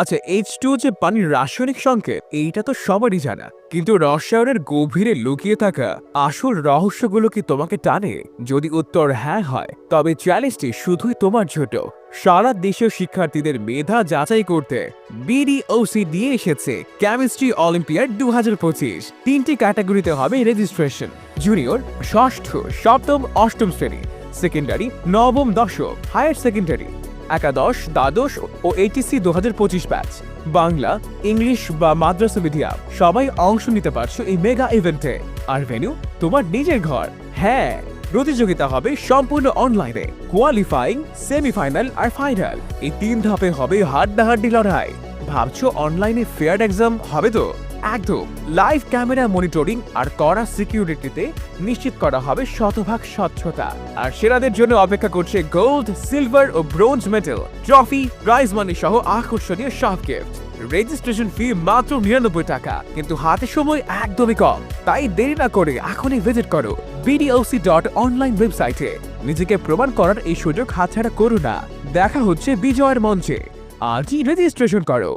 আচ্ছা H two যে পানির রাসায়নিক সংকেত, এইটা তো সবারই জানা। কিন্তু রসায়নের গভীরে লুকিয়ে থাকা আসল রহস্যগুলো কি তোমাকে টানে? যদি উত্তর হ্যাঁ হয়, তবে চ্যালেঞ্জটি শুধুই তোমার ছোট সারা দেশের শিক্ষার্থীদের মেধা যাচাই করতে বিডিওসি দিয়ে এসেছে কেমিস্ট্রি অলিম্পিয়াড দু হাজার পঁচিশ। তিনটি ক্যাটাগরিতে হবে রেজিস্ট্রেশন জুনিয়র ষষ্ঠ, সপ্তম, অষ্টম শ্রেণি। সেকেন্ডারি নবম, দশম। হায়ার সেকেন্ডারি একাদশ, দ্বাদশ ও এইটিসি দু হাজার পঁচিশ ব্যাচ বাংলা, ইংলিশ বা মাদ্রাসা মিডিয়াম, সবাই অংশ নিতে পারছ এই মেগা ইভেন্টে আর ভেন্যু তোমার নিজের ঘর। হ্যাঁ প্রতিযোগিতা হবে সম্পূর্ণ অনলাইনে কোয়ালিফাইং সেমিফাইনাল আর ফাইনাল এই তিন ধাপে হবে হাড্ডাহাড্ডি লড়াই। ভাবছ অনলাইনে ফেয়ার এক্সাম হবে তো? একদম লাইভ ক্যামেরা মনিটরিং আর কড়া সিকিউরিটিতে নিশ্চিত করা হবে শতভাগ স্বচ্ছতা। আর সেরাদের জন্য অপেক্ষা করছে গোল্ড সিলভার ও bronze medal trophy prize money সহ আকর্ষণীয় সব গিফট রেজিস্ট্রেশন ফি মাত্র নিরানব্বই টাকা, কিন্তু হাতে সময় একদমই কম। তাই দেরি না করে এখনই ভিজিট করো বিডিওসি ডট অনলাইন ওয়েবসাইটে নিজেকে প্রমাণ করার এই সুযোগ হাতছাড়া করো না। দেখা হচ্ছে বিজয়ের মঞ্চে। আজই রেজিস্ট্রেশন করো।